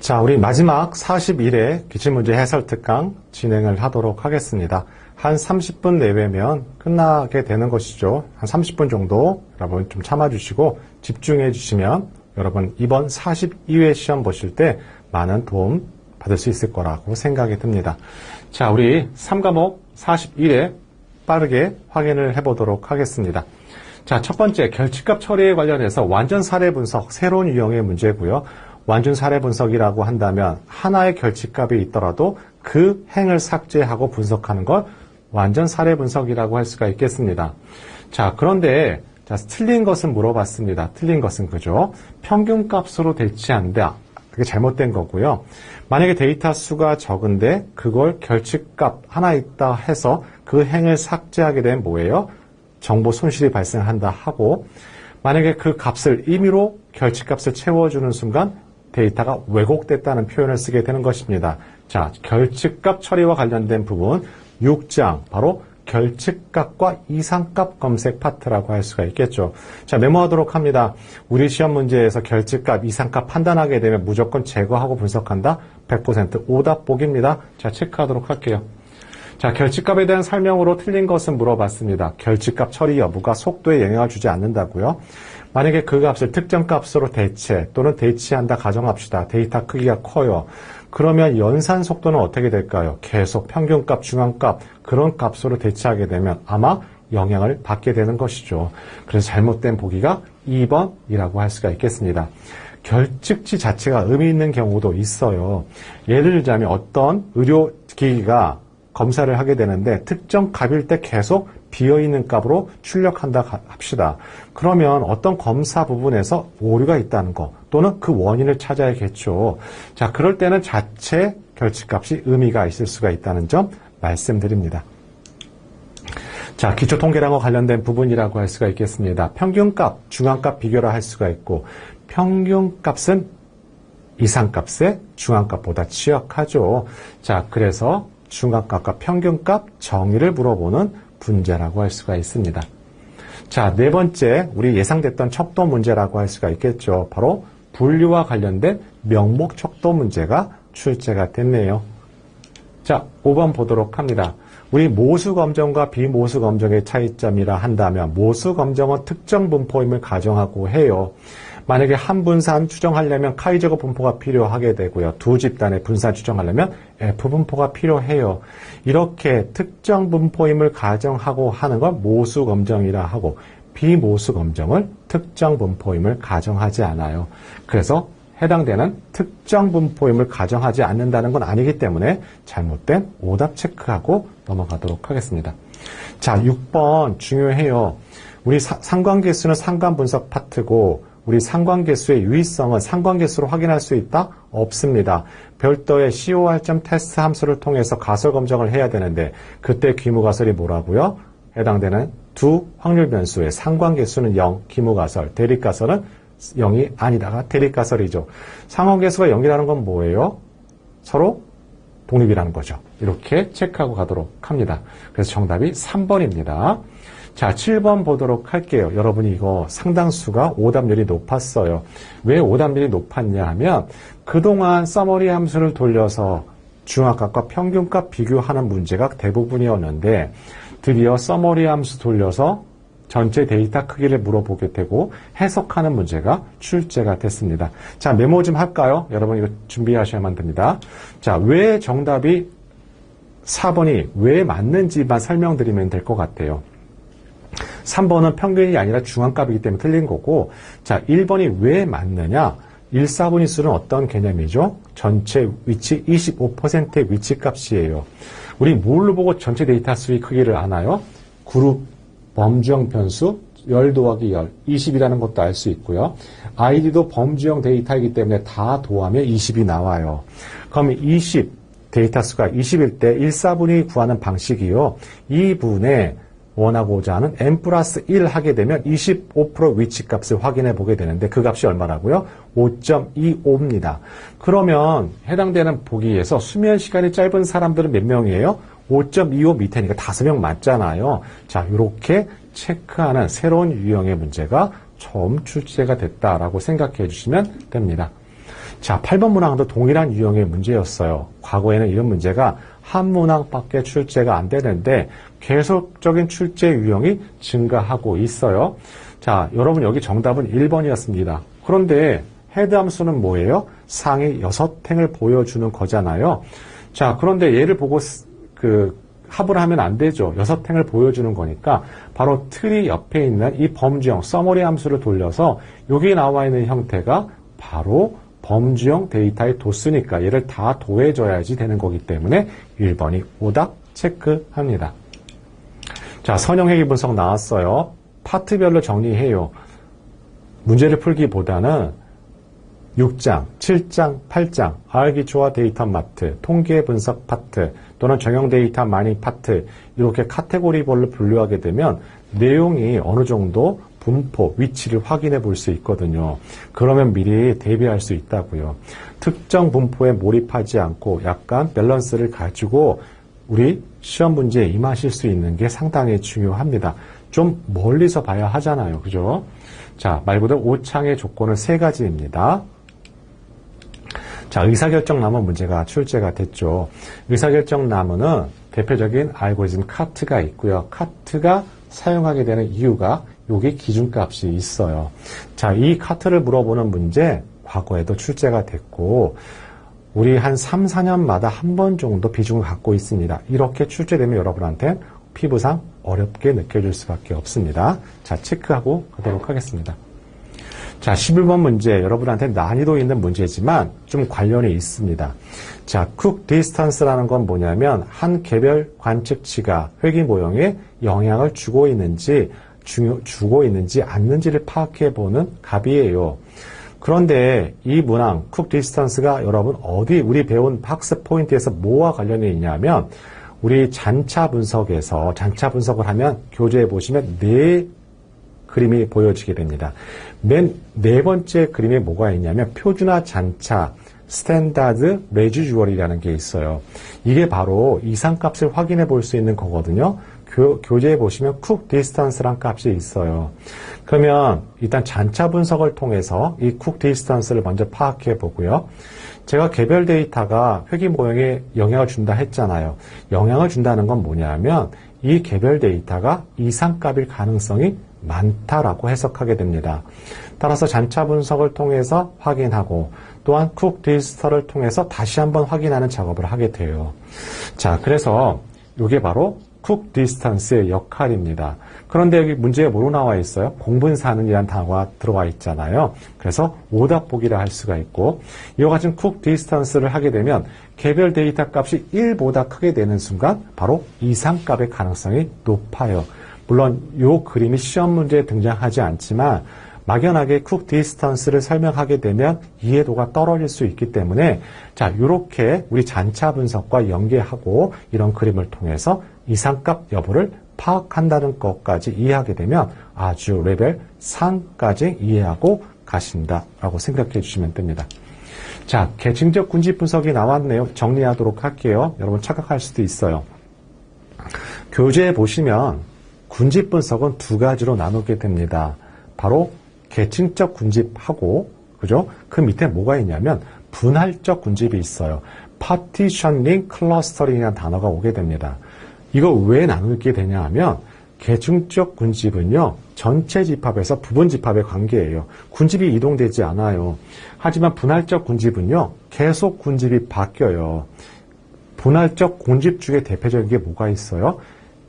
자, 우리 마지막 41회 기출문제 해설 특강 진행을 하도록 하겠습니다. 한 30분 내외면 끝나게 되는 것이죠. 한 30분 정도 여러분 좀 참아주시고 집중해 주시면 여러분 이번 42회 시험 보실 때 많은 도움 받을 수 있을 거라고 생각이 듭니다. 자, 우리 3과목 41회 빠르게 확인을 해보도록 하겠습니다. 자, 첫 번째 결집값 처리에 관련해서 완전 사례 분석 새로운 유형의 문제고요. 완전 사례 분석이라고 한다면 하나의 결집값이 있더라도 그 행을 삭제하고 분석하는 걸 완전 사례 분석이라고 할 수가 있겠습니다. 자, 그런데 자, 틀린 것은 물어봤습니다. 틀린 것은 그죠? 평균 값으로 대치한다. 그게 잘못된 거고요. 만약에 데이터 수가 적은데 그걸 결집값 하나 있다 해서 그 행을 삭제하게 되면 뭐예요? 정보 손실이 발생한다 하고 만약에 그 값을 임의로 결집값을 채워주는 순간 데이터가 왜곡됐다는 표현을 쓰게 되는 것입니다. 자, 결집값 처리와 관련된 부분 6장 바로 결집값과 이상값 검색 파트라고 할 수가 있겠죠. 자, 메모하도록 합니다. 우리 시험 문제에서 결집값, 이상값 판단하게 되면 무조건 제거하고 분석한다. 100% 오답 보기입니다. 자, 체크하도록 할게요. 자, 결집값에 대한 설명으로 틀린 것은 물어봤습니다. 결집값 처리 여부가 속도에 영향을 주지 않는다고요. 만약에 그 값을 특정 값으로 대체 또는 대치한다 가정합시다. 데이터 크기가 커요. 그러면 연산 속도는 어떻게 될까요? 계속 평균값, 중앙값 그런 값으로 대치하게 되면 아마 영향을 받게 되는 것이죠. 그래서 잘못된 보기가 2번이라고 할 수가 있겠습니다. 결측지 자체가 의미 있는 경우도 있어요. 예를 들자면 어떤 의료기기가 검사를 하게 되는데 특정 값일 때 계속 비어있는 값으로 출력한다 합시다. 그러면 어떤 검사 부분에서 오류가 있다는 거 또는 그 원인을 찾아야겠죠. 자, 그럴 때는 자체 결집값이 의미가 있을 수가 있다는 점 말씀드립니다. 자, 기초 통계랑과 관련된 부분이라고 할 수가 있겠습니다. 평균값, 중앙값 비교를 할 수가 있고 평균값은 이상값의 중앙값보다 취약하죠. 자, 그래서 중앙값과 평균값 정의를 물어보는 분제라고 할 수가 있습니다. 자, 네 번째, 우리 예상됐던 척도 문제라고 할 수가 있겠죠. 바로 분류와 관련된 명목 척도 문제가 출제가 됐네요. 자, 5번 보도록 합니다. 우리 모수 검정과 비모수 검정의 차이점이라 한다면 모수 검정은 특정 분포임을 가정하고 해요. 만약에 한 분산 추정하려면 카이저거 분포가 필요하게 되고요. 두 집단의 분산 추정하려면 F 분포가 필요해요. 이렇게 특정 분포임을 가정하고 하는 건 모수 검정이라 하고 비모수 검정은 특정 분포임을 가정하지 않아요. 그래서 해당되는 특정 분포임을 가정하지 않는다는 건 아니기 때문에 잘못된 오답 체크하고 넘어가도록 하겠습니다. 자, 6번 중요해요. 우리 사, 상관계수는 상관 분석 파트고 우리 상관계수의 유의성은 상관계수로 확인할 수 있다? 없습니다. 별도의 COR.점 테스트 함수를 통해서 가설 검정을 해야 되는데 그때 귀무가설이 뭐라고요? 해당되는 두 확률 변수의 상관계수는 0, 기무가설, 대립가설은 0이 아니다가 대립가설이죠. 상관계수가 0이라는 건 뭐예요? 서로 독립이라는 거죠. 이렇게 체크하고 가도록 합니다. 그래서 정답이 3번입니다. 자, 7번 보도록 할게요. 여러분이 이거 상당수가 오답률이 높았어요. 왜 오답률이 높았냐 하면 그동안 서머리 함수를 돌려서 중앙값과 평균값 비교하는 문제가 대부분이었는데 드디어 서머리 함수 돌려서 전체 데이터 크기를 물어보게 되고 해석하는 문제가 출제가 됐습니다. 자, 메모 좀 할까요? 여러분 이거 준비하셔야만 됩니다. 자, 왜 정답이 4번이 왜 맞는지만 설명드리면 될 것 같아요. 3번은 평균이 아니라 중앙값이기 때문에 틀린 거고, 자, 1번이 왜 맞느냐? 1, 4분위 수는 어떤 개념이죠? 전체 위치 25%의 위치 값이에요. 우리 뭘로 보고 전체 데이터 수의 크기를 아나요? 그룹 범주형 변수 열 더하기 열 20이라는 것도 알 수 있고요. 아이디도 범주형 데이터이기 때문에 다 도하면 20이 나와요. 그럼 20 데이터 수가 20일 때 1, 4분위 구하는 방식이요. 이 분에 원하고자 하는 n 플러스 1 하게 되면 25% 위치값을 확인해 보게 되는데 그 값이 얼마라고요? 5.25입니다. 그러면 해당되는 보기에서 수면 시간이 짧은 사람들은 몇 명이에요? 5.25 밑에니까 5명 맞잖아요. 자, 이렇게 체크하는 새로운 유형의 문제가 처음 출제가 됐다라고 생각해 주시면 됩니다. 자, 8번 문항도 동일한 유형의 문제였어요. 과거에는 이런 문제가 한 문항밖에 출제가 안 되는데 계속적인 출제 유형이 증가하고 있어요. 자, 여러분 여기 정답은 1번이었습니다. 그런데 헤드 함수는 뭐예요? 상위 6행을 보여주는 거잖아요. 자, 그런데 얘를 보고 그 합을 하면 안 되죠. 여섯 행을 보여주는 거니까 바로 틀이 옆에 있는 이 범주형 서머리 함수를 돌려서 여기 나와 있는 형태가 바로 범주형 데이터의 도수니까 얘를 다 더해줘야지 되는 거기 때문에 1번이 오답 체크합니다. 자, 선형회귀 분석 나왔어요. 파트별로 정리해요. 문제를 풀기보다는 6장, 7장, 8장, 알기초와 데이터 마트, 통계 분석 파트, 또는 정형 데이터 마니 파트, 이렇게 카테고리별로 분류하게 되면 내용이 어느 정도 분포, 위치를 확인해 볼 수 있거든요. 그러면 미리 대비할 수 있다고요. 특정 분포에 몰입하지 않고 약간 밸런스를 가지고 우리 시험 문제에 임하실 수 있는 게 상당히 중요합니다. 좀 멀리서 봐야 하잖아요. 그죠? 자, 말 그대로 오창의 조건은 세 가지입니다. 자, 의사결정나무 문제가 출제가 됐죠. 의사결정나무는 대표적인 알고리즘 카트가 있고요. 카트가 사용하게 되는 이유가 여기 기준값이 있어요. 자, 이 카트를 물어보는 문제 과거에도 출제가 됐고 우리 한 3, 4년마다 한 번 정도 비중을 갖고 있습니다. 이렇게 출제되면 여러분한테 피부상 어렵게 느껴질 수밖에 없습니다. 자, 체크하고 가도록 하겠습니다. 자, 11번 문제 여러분한테 난이도 있는 문제지만 좀 관련이 있습니다. 자, 쿡 디스턴스라는 건 뭐냐면 한 개별 관측치가 회귀 모형에 영향을 주고 있는지 주, 주고 있는지 않는지를 파악해 보는 값이에요. 그런데 이 문항 쿡 디스턴스가 여러분 어디 우리 배운 학습 포인트에서 뭐와 관련이 있냐면 우리 잔차 분석에서 잔차 분석을 하면 교재에 보시면 네 그림이 보여지게 됩니다. 맨 네 번째 그림에 뭐가 있냐면 표준화 잔차 스탠다드 레지주얼이라는 게 있어요. 이게 바로 이상값을 확인해 볼 수 있는 거거든요. 교, 교재에 보시면 쿡 디스턴스란 값이 있어요. 그러면 일단 잔차 분석을 통해서 이 쿡 디스턴스를 먼저 파악해 보고요. 제가 개별 데이터가 회귀 모형에 영향을 준다 했잖아요. 영향을 준다는 건 뭐냐면 이 개별 데이터가 이상값일 가능성이 많다라고 해석하게 됩니다. 따라서 잔차 분석을 통해서 확인하고 또한 쿡 디스터를 통해서 다시 한번 확인하는 작업을 하게 돼요. 자, 그래서 이게 바로 쿡 디스턴스의 역할입니다. 그런데 여기 문제에 뭐로 나와 있어요? 공분사는 이란 단어가 들어와 있잖아요. 그래서 오답 보기를 할 수가 있고 이와 같은 쿡 디스턴스를 하게 되면 개별 데이터 값이 1보다 크게 되는 순간 바로 이상값의 가능성이 높아요. 물론 이 그림이 시험 문제에 등장하지 않지만 막연하게 쿡 디스턴스를 설명하게 되면 이해도가 떨어질 수 있기 때문에 자 이렇게 우리 잔차 분석과 연계하고 이런 그림을 통해서 이상값 여부를 파악한다는 것까지 이해하게 되면 아주 레벨 3까지 이해하고 가신다라고 생각해 주시면 됩니다. 자, 계층적 군집 분석이 나왔네요. 정리하도록 할게요. 여러분 착각할 수도 있어요. 교재에 보시면 군집 분석은 두 가지로 나누게 됩니다. 바로 계층적 군집하고 그죠? 그 밑에 뭐가 있냐면 분할적 군집이 있어요. 파티셔닝 클러스터링이라는 단어가 오게 됩니다. 이거 왜 나누게 되냐 하면 계층적 군집은요, 전체 집합에서 부분 집합의 관계예요. 군집이 이동되지 않아요. 하지만 분할적 군집은요, 계속 군집이 바뀌어요. 분할적 군집 중에 대표적인 게 뭐가 있어요?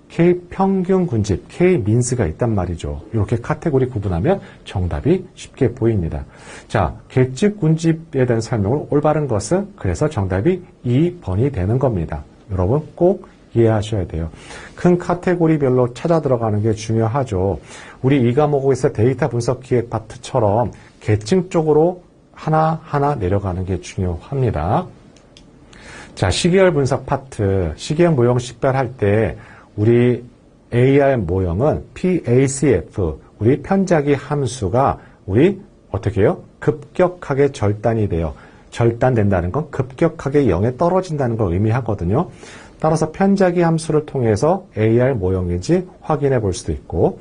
K 평균 군집, K 민스가 있단 말이죠. 이렇게 카테고리 구분하면 정답이 쉽게 보입니다. 자, 계측 군집에 대한 설명을 올바른 것은 그래서 정답이 2번이 되는 겁니다. 여러분 꼭 이해하셔야 돼요. 큰 카테고리별로 찾아 들어가는 게 중요하죠. 우리 이 과목에서 데이터 분석 기획 파트처럼 계층 쪽으로 하나하나 내려가는 게 중요합니다. 자, 시계열 분석 파트, 시계열 모형 식별할 때 우리 AR 모형은 PACF, 우리 편자기 함수가 우리 어떻게 해요? 급격하게 절단이 돼요. 절단된다는 건 급격하게 0에 떨어진다는 걸 의미하거든요. 따라서 편자기 함수를 통해서 AR 모형인지 확인해 볼 수도 있고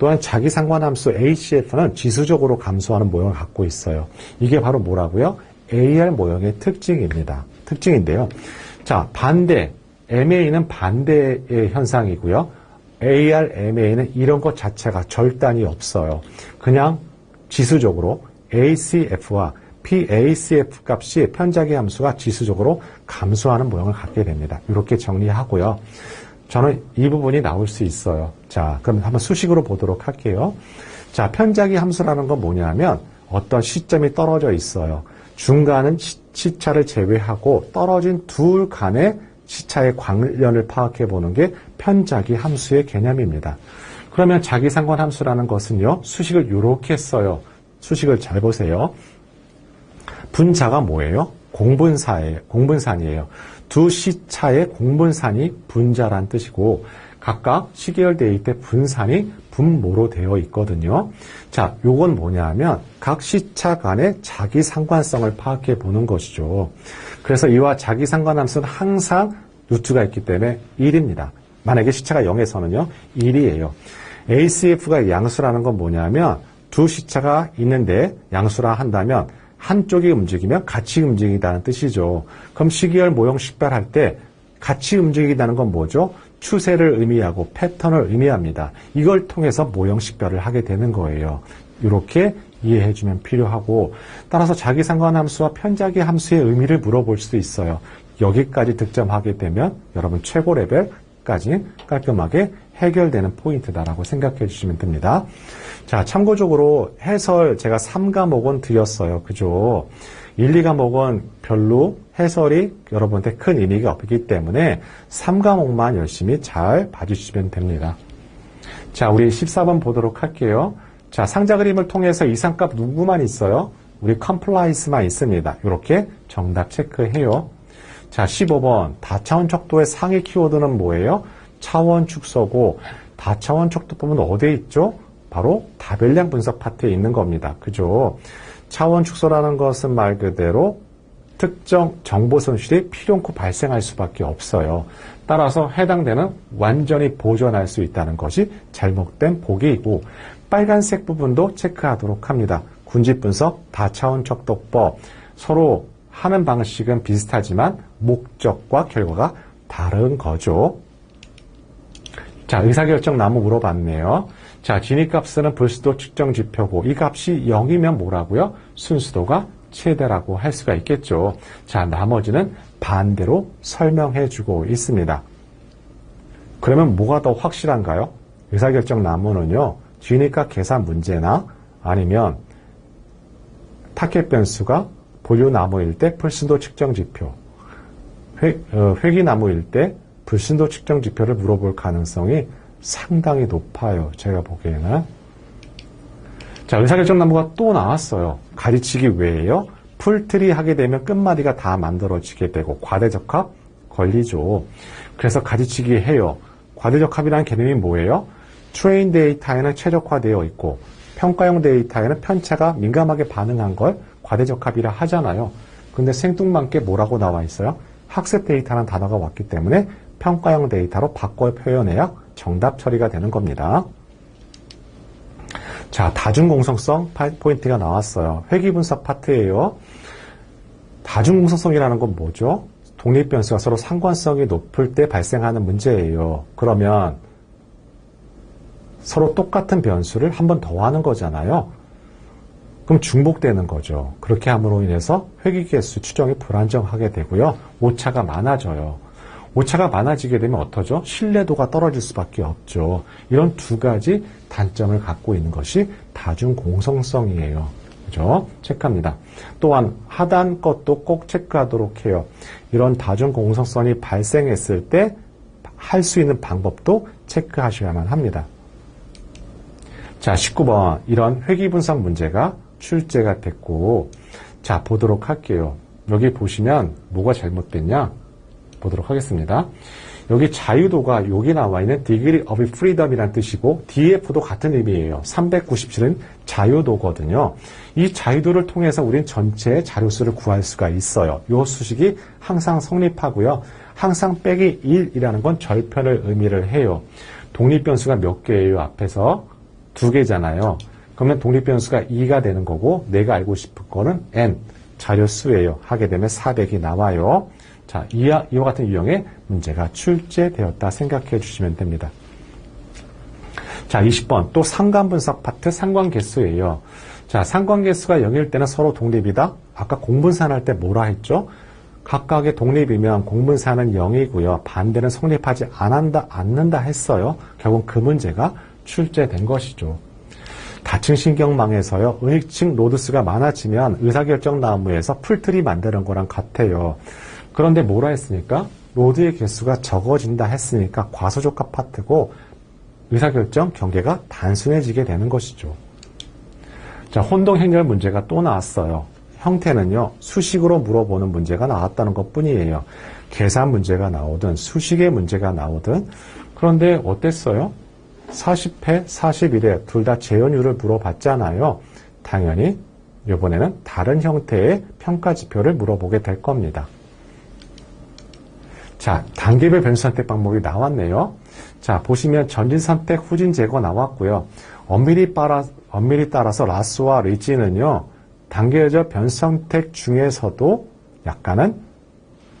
또한 자기 상관함수 ACF는 지수적으로 감소하는 모형을 갖고 있어요. 이게 바로 뭐라고요? AR 모형의 특징입니다. 특징인데요. 자, 반대. MA는 반대의 현상이고요. AR, MA는 이런 것 자체가 절단이 없어요. 그냥 지수적으로 ACF와 PACF 값이 편자기 함수가 지수적으로 감소하는 모형을 갖게 됩니다. 이렇게 정리하고요. 저는 이 부분이 나올 수 있어요. 자, 그럼 한번 수식으로 보도록 할게요. 자, 편자기 함수라는 건 뭐냐면 어떤 시점이 떨어져 있어요. 중간은 시, 차를 제외하고 떨어진 둘 간의 시차의 관련을 파악해 보는 게 편자기 함수의 개념입니다. 그러면 자기 상관 함수라는 것은요, 수식을 이렇게 써요. 수식을 잘 보세요. 분자가 뭐예요? 공분사예요. 공분산이에요. 두 시차의 공분산이 분자란 뜻이고 각각 시계열 대입 때 분산이 분모로 되어 있거든요. 자, 요건 뭐냐 하면 각 시차 간의 자기 상관성을 파악해 보는 것이죠. 그래서 이와 자기 상관함수는 항상 루트가 있기 때문에 1입니다. 만약에 시차가 0에서는요, 1이에요. ACF가 양수라는 건 뭐냐면 두 시차가 있는데 양수라 한다면 한쪽이 움직이면 같이 움직이다는 뜻이죠. 그럼 시계열 모형 식별할 때 같이 움직이다는 건 뭐죠? 추세를 의미하고 패턴을 의미합니다. 이걸 통해서 모형 식별을 하게 되는 거예요. 이렇게 이해해 주면 필요하고 따라서 자기 상관함수와 편자기 함수의 의미를 물어볼 수도 있어요. 여기까지 득점하게 되면 여러분 최고 레벨까지 깔끔하게 해결되는 포인트다라고 생각해 주시면 됩니다. 자, 참고적으로 해설 제가 3과목은 드렸어요. 그죠? 1, 2과목은 별로 해설이 여러분한테 큰 의미가 없기 때문에 3과목만 열심히 잘 봐주시면 됩니다. 자, 우리 14번 보도록 할게요. 자, 상자 그림을 통해서 이상값 누구만 있어요? 우리 컴플라이스만 있습니다. 이렇게 정답 체크해요. 자, 15번. 다차원 척도의 상위 키워드는 뭐예요? 차원 축소고, 다차원 척도 보면 어디에 있죠? 바로 다별량 분석 파트에 있는 겁니다. 그죠? 차원 축소라는 것은 말 그대로 특정 정보 손실이 필요않고 발생할 수밖에 없어요. 따라서 해당되는 완전히 보존할 수 있다는 것이 잘못된 보기이고 빨간색 부분도 체크하도록 합니다. 군집 분석, 다차원 척도법 서로 하는 방식은 비슷하지만 목적과 결과가 다른 거죠. 자, 의사결정 나무 물어봤네요. 자, 진입값은 불수도 측정 지표고 이 값이 0이면 뭐라고요? 순수도가 최대라고 할 수가 있겠죠. 자, 나머지는 반대로 설명해 주고 있습니다. 그러면 뭐가 더 확실한가요? 의사결정 나무는요, 진입값 계산 문제나 아니면 타켓 변수가 보류나무일 때 불순도 측정 지표, 회, 어, 회기나무일 때 불순도 측정 지표를 물어볼 가능성이 상당히 높아요. 제가 보기에는. 자, 의사결정 나무가 또 나왔어요. 가르치기 외에요. 풀트리 하게 되면 끝마디가 다 만들어지게 되고 과대적합 걸리죠. 그래서 가르치기 해요. 과대적합이라는 개념이 뭐예요? 트레인 데이터에는 최적화되어 있고 평가용 데이터에는 편차가 민감하게 반응한 걸 과대적합이라 하잖아요. 근데 생뚱맞게 뭐라고 나와 있어요? 학습 데이터라는 단어가 왔기 때문에 평가형 데이터로 바꿔 표현해야 정답 처리가 되는 겁니다. 자, 다중공성성 포인트가 나왔어요. 회귀분석 파트예요. 다중공성성이라는 건 뭐죠? 독립변수가 서로 상관성이 높을 때 발생하는 문제예요. 그러면 서로 똑같은 변수를 한 번 더 하는 거잖아요. 그럼 중복되는 거죠. 그렇게 함으로 인해서 회귀 개수 추정이 불안정하게 되고요. 오차가 많아져요. 오차가 많아지게 되면 어떠죠? 신뢰도가 떨어질 수밖에 없죠. 이런 두 가지 단점을 갖고 있는 것이 다중 공성성이에요. 그죠? 체크합니다. 또한 하단 것도 꼭 체크하도록 해요. 이런 다중 공성성이 발생했을 때 할 수 있는 방법도 체크하셔야만 합니다. 자, 19번. 이런 회귀분석 문제가 출제가 됐고, 자, 보도록 할게요. 여기 보시면 뭐가 잘못됐냐? 보도록 하겠습니다. 여기 자유도가 여기 나와 있는 degree of freedom이라는 뜻이고 DF도 같은 의미예요. 397은 자유도거든요. 이 자유도를 통해서 우린 전체 자료수를 구할 수가 있어요. 이 수식이 항상 성립하고요. 항상 빼기 1이라는 건 절편을 의미를 해요. 독립변수가 몇 개예요? 앞에서 두 개잖아요. 그러면 독립변수가 2가 되는 거고 내가 알고 싶은 거는 n, 자료 수예요. 하게 되면 400이 나와요. 자, 이와, 이와 같은 유형의 문제가 출제되었다 생각해 주시면 됩니다. 자, 20번. 또 상관 분석 파트 상관 개수예요. 자, 상관 개수가 0일 때는 서로 독립이다. 아까 공분산 할 때 뭐라 했죠? 각각의 독립이면 공분산은 0이고요. 반대는 성립하지 않는다, 않는다 했어요. 결국 그 문제가 출제된 것이죠. 다층 신경망에서요, 의익층 로드스가 많아지면 의사결정 나무에서 풀트리 만드는 거랑 같아요. 그런데 뭐라 했으니까? 로드의 개수가 적어진다 했으니까 과소적합 파트고 의사결정 경계가 단순해지게 되는 것이죠. 자, 혼동 행렬 문제가 또 나왔어요. 형태는요, 수식으로 물어보는 문제가 나왔다는 것 뿐이에요. 계산 문제가 나오든, 수식의 문제가 나오든, 그런데 어땠어요? 40회, 41회 둘 다 재현율을 물어봤잖아요. 당연히 이번에는 다른 형태의 평가 지표를 물어보게 될 겁니다. 자, 단계별 변수 선택 방법이 나왔네요. 자, 보시면 전진 선택, 후진 제거 나왔고요. 엄밀히 따라, 엄밀히 따라서 라스와 리치는요, 단계적 변수 선택 중에서도 약간은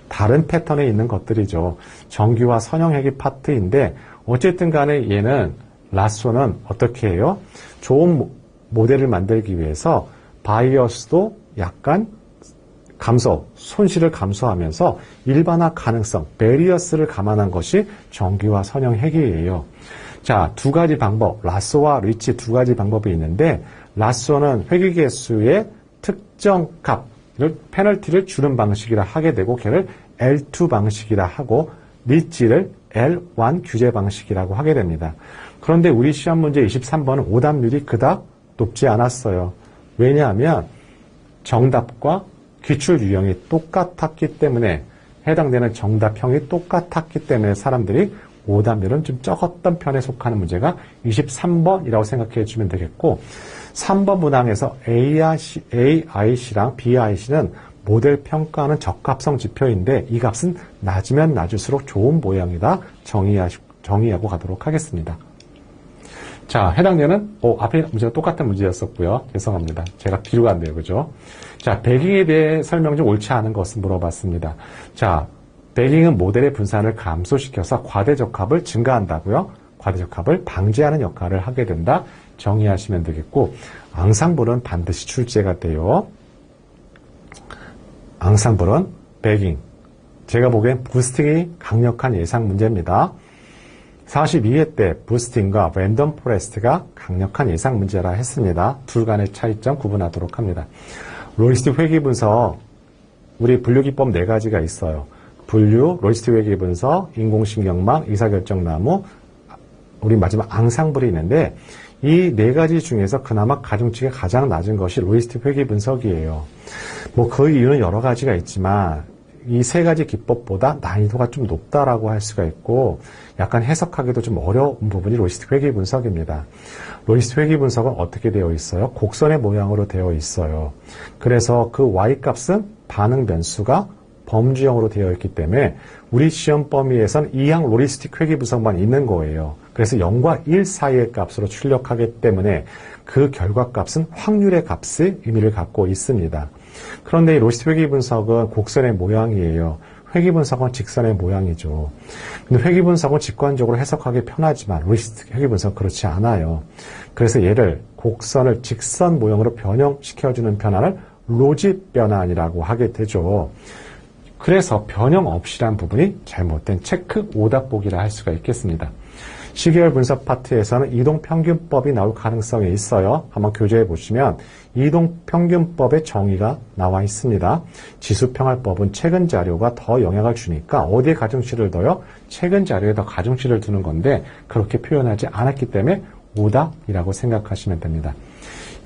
다른 패턴에 있는 것들이죠. 정규와 선형핵이 파트인데, 어쨌든 간에 얘는, 라쏘는 어떻게 해요? 좋은 모- 모델을 만들기 위해서 바이어스도 약간 감소, 손실을 감소하면서 일반화 가능성, 베리어스를 감안한 것이 정규화 선형 핵이에요. 자, 두 가지 방법, 라쏘와 리치 두 가지 방법이 있는데, 라쏘는 회귀 개수의 특정 값을 페널티를 주는 방식이라 하게 되고, 걔를 L2 방식이라 하고, 리치를 L1 규제 방식이라고 하게 됩니다. 그런데 우리 시험 문제 23번은 오답률이 그닥 높지 않았어요. 왜냐하면 정답과 기출 유형이 똑같았기 때문에 해당되는 정답형이 똑같았기 때문에 사람들이 오답률은 좀 적었던 편에 속하는 문제가 23번이라고 생각해 주면 되겠고 3번 문항에서 AIC, AIC랑 BIC는 모델 평가하는 적합성 지표인데 이 값은 낮으면 낮을수록 좋은 모양이다 정의하, 정의하고 가도록 하겠습니다. 자, 해당되는, 어, 앞에 문제가 똑같은 문제였었고요. 죄송합니다. 제가 뒤로 갔네요. 그죠? 자, 베깅에 대해 설명 중 옳지 않은 것을 물어봤습니다. 자, 베깅은 모델의 분산을 감소시켜서 과대적합을 증가한다고요. 과대적합을 방지하는 역할을 하게 된다. 정의하시면 되겠고, 앙상블은 반드시 출제가 돼요. 앙상블은 베깅. 제가 보기엔 부스팅이 강력한 예상 문제입니다. 42회 때 부스팅과 랜덤 포레스트가 강력한 예상 문제라 했습니다. 둘 간의 차이점 구분하도록 합니다. 로이스트 회귀 분석, 우리 분류기법 네 가지가 있어요. 분류, 로이스트 회귀 분석, 인공신경망, 의사결정나무, 우리 마지막 앙상블이 있는데 이 네 가지 중에서 그나마 가중치가 가장 낮은 것이 로이스트 회귀 분석이에요. 뭐 그 이유는 여러 가지가 있지만 이 세 가지 기법보다 난이도가 좀 높다라고 할 수가 있고 약간 해석하기도 좀 어려운 부분이 로이스트 회귀 분석입니다. 로이스트 회귀 분석은 어떻게 되어 있어요? 곡선의 모양으로 되어 있어요. 그래서 그 y 값은 반응 변수가 범주형으로 되어 있기 때문에 우리 시험 범위에선 이항 로리스틱 회귀 분석만 있는 거예요. 그래서 0과 1 사이의 값으로 출력하기 때문에 그 결과 값은 확률의 값의 의미를 갖고 있습니다. 그런데 이 로리스틱 회귀 분석은 곡선의 모양이에요. 회귀 분석은 직선의 모양이죠. 근데 회귀 분석은 직관적으로 해석하기 편하지만 로리스틱 회귀 분석은 그렇지 않아요. 그래서 얘를 곡선을 직선 모형으로 변형시켜주는 변화를 로짓 변환이라고 하게 되죠. 그래서 변형 없이란 부분이 잘못된 체크 오답보기라 할 수가 있겠습니다. 시계열 분석 파트에서는 이동평균법이 나올 가능성이 있어요. 한번 교재에 보시면 이동평균법의 정의가 나와 있습니다. 지수평할법은 최근 자료가 더 영향을 주니까 어디에 가중치를 둬요? 최근 자료에 더 가중치를 두는 건데 그렇게 표현하지 않았기 때문에 오답이라고 생각하시면 됩니다.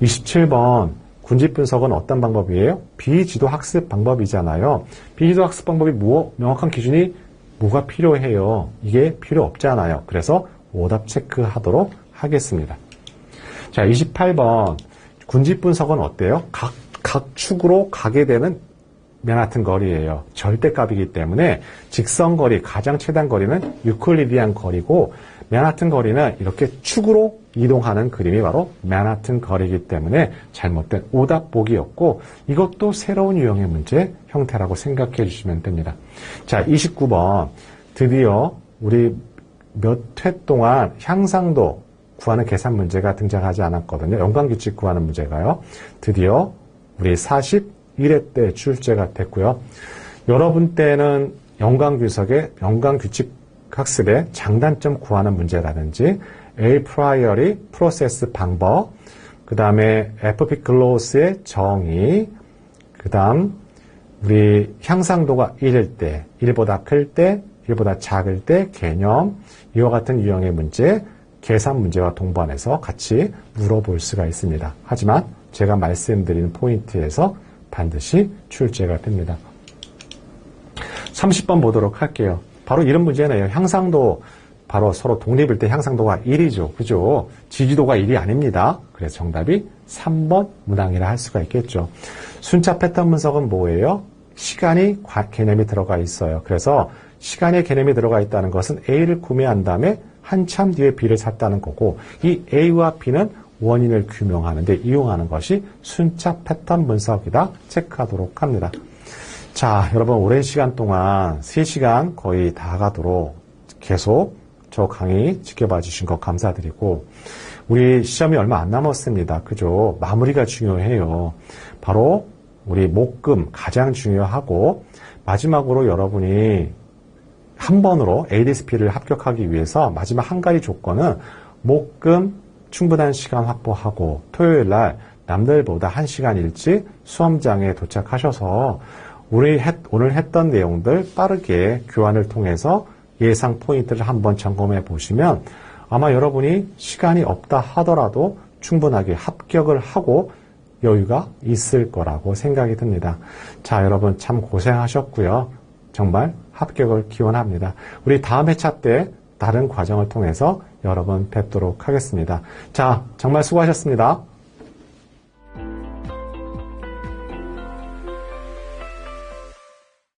27번 군집 분석은 어떤 방법이에요? 비지도 학습 방법이잖아요. 비지도 학습 방법이 뭐, 명확한 기준이 뭐가 필요해요? 이게 필요 없잖아요. 그래서 오답 체크하도록 하겠습니다. 자, 28번 군집 분석은 어때요? 각, 각 축으로 가게 되는 맨하튼 거리예요. 절대값이기 때문에 직선 거리, 가장 최단 거리는 유클리디안 거리고 맨하튼 거리는 이렇게 축으로 이동하는 그림이 바로 맨하튼 거리이기 때문에 잘못된 오답 보기였고 이것도 새로운 유형의 문제 형태라고 생각해 주시면 됩니다. 자, 29번. 드디어 우리 몇 회 동안 향상도 구하는 계산 문제가 등장하지 않았거든요. 연관 규칙 구하는 문제가요. 드디어 우리 41회 때 출제가 됐고요. 여러분 때는 연관 규석의 연관 규칙 학습의 장단점 구하는 문제라든지 A priori 프로세스 방법, 그 다음에 FP 글로스의 정의, 그 다음 우리 향상도가 1일 때, 1보다 클 때, 1보다 작을 때 개념, 이와 같은 유형의 문제, 계산 문제와 동반해서 같이 물어볼 수가 있습니다. 하지만 제가 말씀드린 포인트에서 반드시 출제가 됩니다. 30번 보도록 할게요. 바로 이런 문제네요. 향상도 바로 서로 독립일 때 향상도가 1이죠. 그죠? 지지도가 1이 아닙니다. 그래서 정답이 3번 문항이라 할 수가 있겠죠. 순차 패턴 분석은 뭐예요? 시간이 과- 개념이 들어가 있어요. 그래서 시간의 개념이 들어가 있다는 것은 A를 구매한 다음에 한참 뒤에 B를 샀다는 거고 이 A와 B는 원인을 규명하는데 이용하는 것이 순차 패턴 분석이다 체크하도록 합니다. 자, 여러분 오랜 시간 동안 3시간 거의 다 가도록 계속 저 강의 지켜봐 주신 것 감사드리고 우리 시험이 얼마 안 남았습니다. 그죠? 마무리가 중요해요. 바로 우리 목금 가장 중요하고 마지막으로 여러분이 한 번으로 ADSP를 합격하기 위해서 마지막 한 가지 조건은 목금 충분한 시간 확보하고 토요일 날 남들보다 한 시간 일찍 수험장에 도착하셔서 우리 했- 오늘 했던 내용들 빠르게 교환을 통해서 예상 포인트를 한번 점검해 보시면 아마 여러분이 시간이 없다 하더라도 충분하게 합격을 하고 여유가 있을 거라고 생각이 듭니다. 자, 여러분 참 고생하셨고요. 정말 합격을 기원합니다. 우리 다음 회차 때 다른 과정을 통해서 여러분 뵙도록 하겠습니다. 자, 정말 수고하셨습니다.